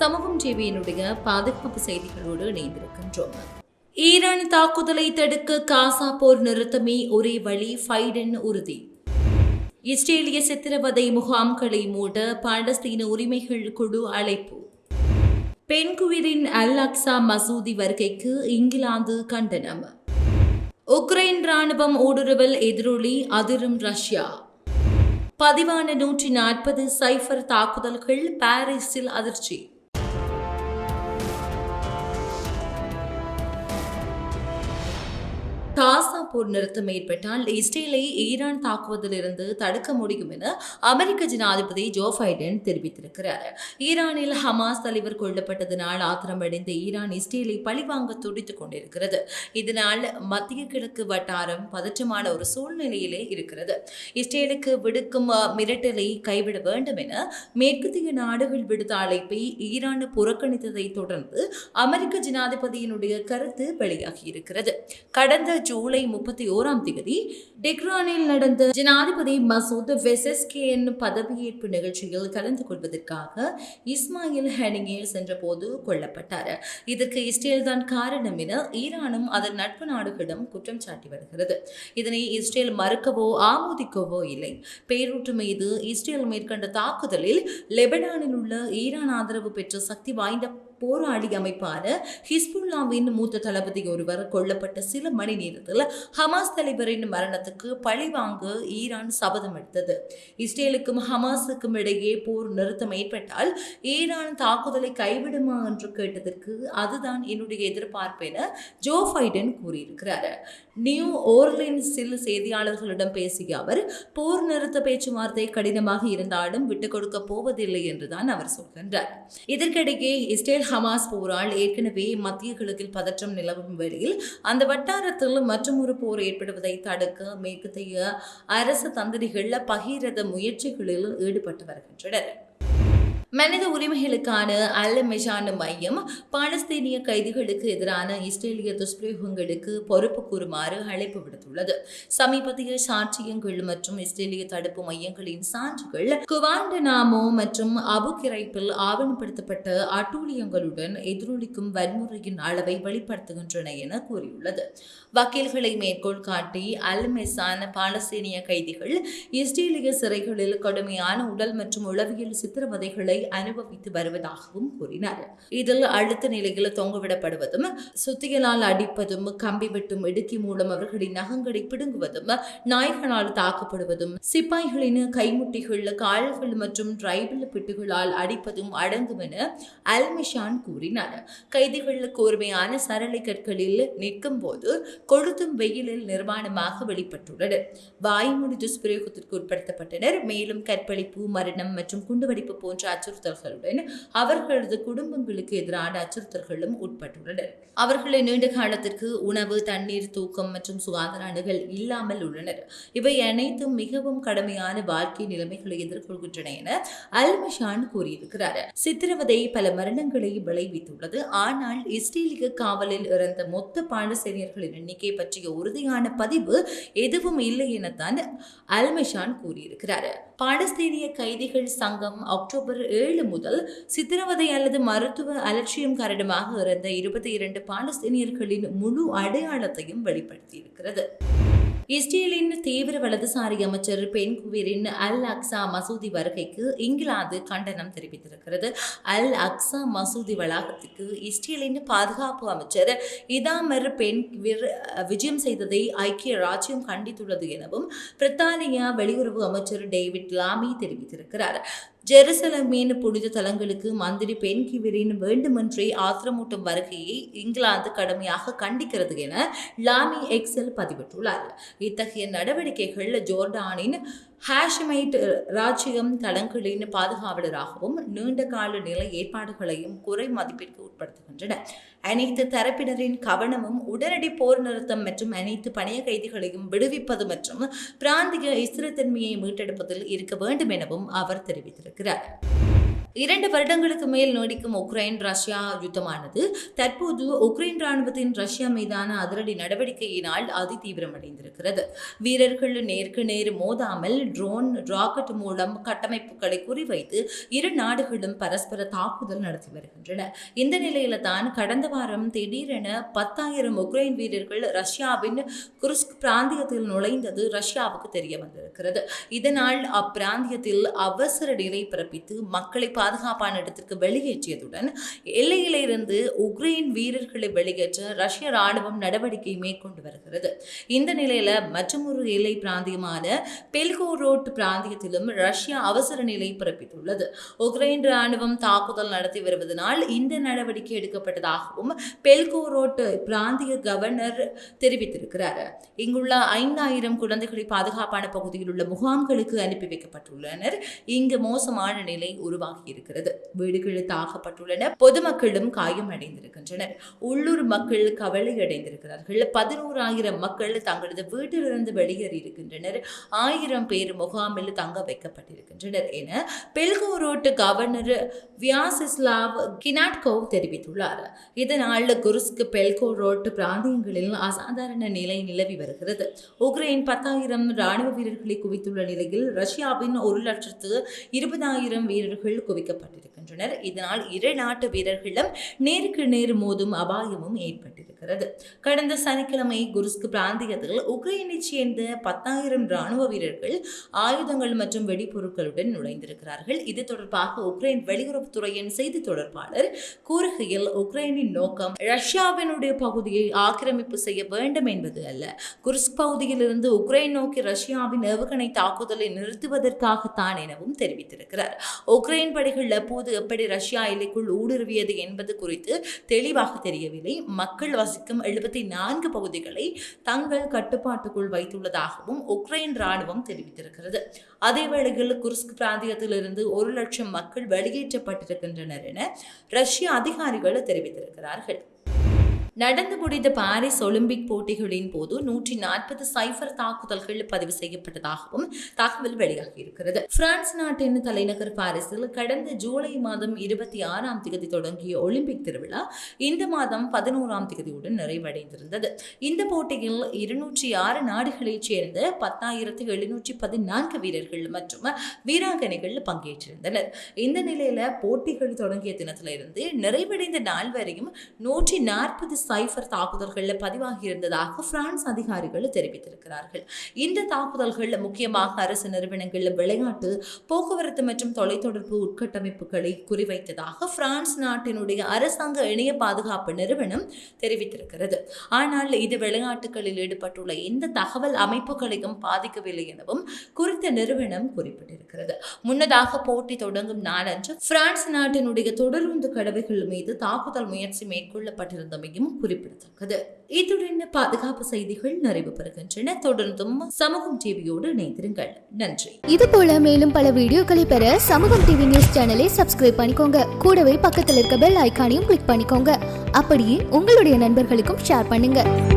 சமூகம் டிவியினுடைய பாதுகாப்பு செய்திகளோடு இணைந்திருக்கின்றோம். ஈரான் தாக்குதலை தடுக்க காசா போர் நிறுத்தமே ஒரே வழி ஃபைடன் உறுதி. இஸ்ரேலிய சித்திரவதை முகாம்களை மூட பாலஸ்தீன உரிமைகள் குழு அழைப்பு. பெண்குயிரின் அல் அக்ஸா மசூதி வருகைக்கு இங்கிலாந்து கண்டனம். உக்ரைன் ராணுவம் ஊடுருவல் எதிரொலி அதிரும் ரஷ்யா. பதிவான நூற்றி நாற்பது சைஃபர் தாக்குதல்கள் பாரிஸில் அதிர்ச்சி. போர் நிறுத்தம் ஏற்பட்டால் இஸ்ரேலை ஈரான் தாக்குவதிலிருந்து தடுக்க முடியும் என அமெரிக்க ஜனாதிபதி ஜோ பைடன் தெரிவித்திருக்கிறார். ஈரானில் ஹமாஸ் தலைவர் கொல்லப்பட்டதனால் ஆத்திரமடைந்த ஈரான் இஸ்ரேலை பழிவாங்க துடித்துக் கொண்டிருக்கிறது. இதனால் மத்திய கிழக்கு வட்டாரம் பதற்றமான ஒரு சூழ்நிலையிலே இருக்கிறது. இஸ்ரேலுக்கு விடுக்கும் மிரட்டலை கைவிட வேண்டும் என மேற்கத்திய நாடுகள் விடுத்த அழைப்பை ஈரான் புறக்கணித்ததை தொடர்ந்து அமெரிக்க ஜனாதிபதியினுடைய கருத்து வெளியாகியிருக்கிறது. கடந்த ஜூலை முப்பத்தி ஓராம் தேதி டெக்ரானில் நடந்த ஜனாதிபதி மசூத் வெசஸ்கேன் பதவியேற்பு நிகழ்ச்சியில் கலந்து கொள்வதற்காக இஸ்மாயில் ஹெனிங்கே சென்றபோது கொல்லப்பட்டார். இதற்கு இஸ்ரேல் தான் காரணம் என ஈரானும் அதன் நட்பு நாடுகளிடம் குற்றம் சாட்டி வருகிறது. இதனை இஸ்ரேல் மறுக்கவோ ஆமோதிக்கவோ இல்லை. பேரூட்டு மீது இஸ்ரேல் மேற்கொண்ட தாக்குதலில் லெபனானில் உள்ள ஈரான் ஆதரவு பெற்ற சக்தி வாய்ந்த போராளி அமைப்பான ஹிஸ்புல்லாவின் மூத்த தளபதி ஒருவர் கொல்லப்பட்ட சில மணி நேரத்தில் ஹமாஸ் தலைவரின் மரணத்துக்கு பழிவாங்க ஈரான் சபதம் எடுத்தது. இஸ்ரேலுக்கும் ஹமாஸுக்கும் இடையே போர் நிறுத்தம் ஏற்பட்டால் ஈரான் தாக்குதலை கைவிடுமா என்று கேட்டதற்கு அதுதான் என்னுடைய எதிர்பார்ப்பு என ஜோ பைடன் கூறியிருக்கிறார். நியூ ஓர்லின்ஸில் செய்தியாளர்களிடம் பேசிய அவர் போர் நிறுத்த பேச்சுவார்த்தை கடினமாக இருந்தாலும் விட்டுக் கொடுக்க போவதில்லை என்றுதான் அவர் சொல்கின்றார். இதற்கிடையே இஸ்ரேல் ஹமாஸ் போரால் ஏற்கனவே மத்திய கிழக்கில் பதற்றம் நிலவும் வேளையில் அந்த வட்டாரத்தில் மற்றொரு போர் ஏற்படுவதை தடுக்க மேற்கத்தைய அரசு தந்திரிகள் பகிரத முயற்சிகளில் ஈடுபட்டு வருகின்றனர். மனித உரிமைகளுக்கான அல் மெஷான் மையம் பாலஸ்தீனிய கைதிகளுக்கு எதிரான இஸ்ரேலிய துஷ்பிரயோகங்களுக்கு பொறுப்பு கூறுமாறு அழைப்பு விடுத்துள்ளது. சமீபத்திய சாட்சியங்கள் மற்றும் இஸ்ரேலிய தடுப்பு மையங்களின் சான்றுகள் குவாண்டனாமோ மற்றும் அபு கிரைப்பில் ஆவணப்படுத்தப்பட்ட அட்டூழியங்களுடன் எதிரொலிக்கும் வன்முறையின் அளவை வெளிப்படுத்துகின்றன என கூறியுள்ளது. வக்கீல்களை மேற்கோள் காட்டி அல் மெசான் பாலஸ்தீனிய கைதிகள் இஸ்ரேலிய சிறைகளில் கடுமையான உடல் மற்றும் உளவியல் சித்திரவதைகளை அனுபவித்து வருவதாகவும் கூறினார். இதில் அழுத்த நிலையில் தொங்கவிடப்படுவதும் சுத்திகளால் அடிப்பதும் கம்பி வெட்டும் இடுக்கி மூலம் அவர்களின் நகங்களை பிடுங்குவதும் நாய்களால் தாக்கப்படுவதும் சிப்பாய்களின் கைமுட்டிகள் கால்கள் மற்றும் டிரைபிள் பிட்டுகளால் அடிப்பதும் அடங்கும் என அல்மிஷான் கூறினார். கைதிகள் கூர்மையான சரளை கற்களில் நிற்கும் போது கொளுத்தும் வெயிலில் நிர்வாணமாக வெளிப்பட்டுள்ளனர் வாய்மொழி துஷ்பிரயோகத்திற்கு உட்படுத்தப்பட்டனர். மேலும் கற்பழிப்பு மரணம் மற்றும் குண்டுவெடிப்பு போன்ற அச்சு அச்சுறுத்தல்களுடன் அவர்களது குடும்பங்களுக்கு எதிரான அச்சுறுத்தல்களும் உட்பட்டுள்ளனர் அவர்களை நீண்ட காலத்திற்கு உணவு தண்ணீர் தூக்கம் மற்றும் சுகாதார அணுகல் இல்லாமல் உள்ளனர். இவை அனைத்தும் மிகவும் கடுமையான வாழ்க்கை நிலைமைகளை எதிர்கொள்கின்றன என அல்மிஷான் கூறியிருக்கிறார். சித்திரவதை பல மரணங்களை விளைவித்துள்ளது. ஆனால் இஸ்ரேலிய காவலில் இறந்த மொத்த பாலஸ்தீனியர்களின் எண்ணிக்கை பற்றிய உறுதியான பதிவு எதுவும் இல்லை எனத்தான் அல்மிஷான் கூறியிருக்கிறார். பாலஸ்தீனிய கைதிகள் சங்கம் அக்டோபர் ஏழு முதல் சித்திரவதை அல்லது மருத்துவ அலட்சியம் காரணமாக இறந்த இருபத்தி இரண்டு பாலஸ்தீனியர்களின் முழு அடையாளத்தையும் வெளிப்படுத்தியிருக்கிறது. இஸ்ரேலின் தீவிர வலதுசாரி அமைச்சர் பென்குவிரின் அல் அக்ஸா மசூதி வருகைக்கு இங்கிலாந்து கண்டனம் தெரிவித்திருக்கிறது. அல் அக்ஸா மசூதி வளாகத்திற்கு இஸ்ரேலின் பாதுகாப்பு அமைச்சர் இதாமர் பென்குவிர் விஜயம் செய்ததை ஐக்கிய ராஜ்யம் கண்டித்துள்ளது எனவும் பிரித்தானியா வெளியுறவு அமைச்சர் டேவிட் லாமி தெரிவித்திருக்கிறார். ஜெருசலமின் புனித தலங்களுக்கு மந்திரி பென்கிவிரின் வேண்டுமென்றே ஆத்திரமூட்டும் வருகையை இங்கிலாந்து கடுமையாக கண்டிக்கிறது என லாமி எக்ஸல் பதிவிட்டுள்ளார். இத்தகைய நடவடிக்கைகள் ஜோர்டானின் ஹாஷிமைட் ராஜ்யம் தளங்களின் பாதுகாவலராகவும் நீண்ட கால நில ஏற்பாடுகளையும் குறை மதிப்பிற்கு உட்படுத்துகின்றன. அனைத்து தரப்பினரின் கவனமும் உடனடி போர் நிறுத்தம் மற்றும் அனைத்து பணைய கைதிகளையும் விடுவிப்பது மற்றும் பிராந்திய ஸ்திரத்தன்மையை மீட்டெடுப்பதில் இருக்க வேண்டும் எனவும் அவர் தெரிவித்திருக்கிறார். இரண்டு வருடங்களுக்கு மேல் நீடிக்கும் உக்ரைன் ரஷ்யா யுத்தமானது தற்போது உக்ரைன் ராணுவத்தின் ரஷ்யா மீதான அதிரடி நடவடிக்கையினால் அதி தீவிரமடைந்திருக்கிறது வீரர்கள் நேருக்கு நேர் மோதாமல் ட்ரோன் ராக்கெட் மூலம் கட்டமைப்புகளை குறிவைத்து இரு நாடுகளும் பரஸ்பர தாக்குதல் நடத்தி வருகின்றன. இந்த நிலையில தான் கடந்த வாரம் திடீரென பத்தாயிரம் உக்ரைன் வீரர்கள் ரஷ்யாவின் குருஸ்க் பிராந்தியத்தில் நுழைந்தது ரஷ்யாவுக்கு தெரிய வந்திருக்கிறது. இதனால் அப்பிராந்தியத்தில் அவசர நிலை பிறப்பித்து மக்களை பாதுகாப்பான இடத்திற்கு வெளியேற்றியதுடன் எல்லையிலிருந்து உக்ரைன் வீரர்களை வெளியேற்ற ரஷ்ய ராணுவம் நடவடிக்கை மேற்கொண்டு வருகிறது. இந்த நிலையில மற்றொரு எல்லை பிராந்தியமான பெல்கோரோட் பிராந்தியத்திலும் ரஷ்யா அவசர நிலை பிறப்பித்துள்ளது. உக்ரைன் ராணுவம் தாக்குதல் நடத்தி வருவதனால் இந்த நடவடிக்கை எடுக்கப்பட்டதாகவும் பெல்கோரோட் பிராந்திய கவர்னர் தெரிவித்திருக்கிறார். இங்குள்ள ஐந்தாயிரம் குழந்தைகளை பாதுகாப்பான பகுதியில் உள்ள முகாம்களுக்கு அனுப்பி வைக்கப்பட்டுள்ளனர். இங்கு மோசமான நிலை உருவாகி இருக்கிறது. வீடுகள் தாக்கப்பட்டுள்ளன. பொதுமக்களும் காயமடைந்திருக்கின்றனர். உள்ளூர் மக்கள் கவலை அடைந்திருக்கிறார்கள் பதினோராயிரம் மக்கள் தங்களது வீட்டிலிருந்து வெளியேறி இருக்கின்றனர் ஆயிரம் பேர் முகாமில் தங்க வைக்கப்பட்டிருக்கின்றனர் என பெல்கோரோட் கவர்னர் வியாசிஸ்லாவ் கினாட்கோவ் தெரிவித்துள்ளார். இதனால் குருஸ்க் பெல்கோரோட் பிராந்தியங்களில் அசாதாரண நிலை நிலவி வருகிறது. உக்ரைன் பத்தாயிரம் ராணுவ வீரர்களை குவித்துள்ள நிலையில் ரஷ்யாவின் ஒரு லட்சத்து இருபதாயிரம் வீரர்கள் குவி ஒதுக்கப்பட்டிருக்கு குவிக்கப்பட்டிருக்கின்றனர் இதனால் இரு நாட்டு வீரர்களும் நேருக்கு நேர் மோதும் அபாயமும் ஏற்பட்டிருக்கிறது. கடந்த சனிக்கிழமை குருஸ்க் பிராந்தியத்தில் உக்ரைனைச் சேர்ந்த பத்தாயிரம் ராணுவ வீரர்கள் ஆயுதங்கள் மற்றும் வெடிபொருட்களுடன் நுழைந்திருக்கிறார்கள். இது தொடர்பாக உக்ரைன் வெளியுறவுத்துறையின் செய்தி தொடர்பாளர் கூறுகையில் உக்ரைனின் நோக்கம் ரஷ்யாவினுடைய பகுதியை ஆக்கிரமிப்பு செய்ய வேண்டும் என்பது அல்ல. குர்ஸ்க் பகுதியிலிருந்து உக்ரைன் நோக்கி ரஷ்யாவின் ஏவுகணை தாக்குதலை நிறுத்துவதற்காகத்தான் எனவும் தெரிவித்திருக்கிறார். உக்ரைன் படைகள் அப்போது எப்படி ரஷ்யா எல்லைக்குள் ஊடுருவியது என்பது குறித்து தெளிவாக தெரியவில்லை. மக்கள் வசிக்கும் எழுபத்தி நான்கு பகுதிகளை தங்கள் கட்டுப்பாட்டுக்குள் வைத்துள்ளதாகவும் உக்ரைன் ராணுவம் தெரிவித்திருக்கிறது. அதேவேளையில் குர்ஸ்க் பிராந்தியத்திலிருந்து ஒரு லட்சம் மக்கள் வெளியேற்றப்பட்டிருக்கின்றனர் என ரஷ்ய அதிகாரிகள் தெரிவித்திருக்கிறார்கள். நடந்து முடிந்த பாரிஸ் ஒலிம்பிக் போட்டிகளின் போது நூற்றி நாற்பது சைபர் தாக்குதல்கள் பதிவு செய்யப்பட்டதாகவும் தகவல் வெளியாகியிருக்கிறது. பிரான்ஸ் நாட்டின் தலைநகர் பாரிஸில் கடந்த ஜூலை மாதம் இருபத்தி ஆறாம் தேதி தொடங்கிய ஒலிம்பிக் திருவிழா இந்த மாதம் பதினோராம் தேதியுடன் நிறைவடைந்திருந்தது. இந்த போட்டியில் இருநூற்றி ஆறு நாடுகளைச் சேர்ந்த பத்தாயிரத்தி எழுநூற்றி பதினான்கு வீரர்கள் மற்றும் வீராங்கனைகள் பங்கேற்றிருந்தனர். இந்த நிலையில போட்டிகள் தொடங்கிய தினத்திலிருந்து நிறைவடைந்த நாள் வரையும் நூற்றி நாற்பது சைபர் தாக்குதல்கள் பதிவாகி இருந்ததாக பிரான்ஸ் அதிகாரிகள் தெரிவித்திருக்கிறார்கள். இந்த தாக்குதல்கள் முக்கியமாக அரசு நிறுவனங்கள் விளையாட்டு போக்குவரத்து மற்றும் தொலைத்தொடர்பு உட்கட்டமைப்புகளை குறிவைத்ததாக பிரான்ஸ் நாட்டினுடைய அரசாங்க இணைய பாதுகாப்பு நிறுவனம் தெரிவித்திருக்கிறது. ஆனால் இது விளையாட்டுகளில் ஈடுபட்டுள்ள எந்த தகவல் அமைப்புகளையும் பாதிக்கவில்லை எனவும் குறித்த நிறுவனம் குறிப்பிட்டிருக்கிறது. முன்னதாக போட்டி தொடங்கும் நாளன்று பிரான்ஸ் நாட்டினுடைய தொடருந்து கடவைகள் மீது தாக்குதல் முயற்சி மேற்கொள்ளப்பட்டிருந்தமையும் குறிப்பிடத்தக்கது. இத்துடன் பாதுகாப்பு செய்திகள் நிறைவு பெறுகின்றன. தொடர்ந்தும் சமூகம் டிவியோடு இணைந்திருங்கள். நன்றி. இது போல மேலும் பல வீடியோக்களை பெற சமூகம் டிவி நியூஸ் சேனலை சப்ஸ்கிரைப் பண்ணிக்கோங்க. கூடவே பக்கத்தில் இருக்க பெல் ஐக்கானையும் கிளிக் பண்ணிக்கோங்க. அப்படியே உங்களுடைய நண்பர்களுக்கும் ஷேர் பண்ணுங்க.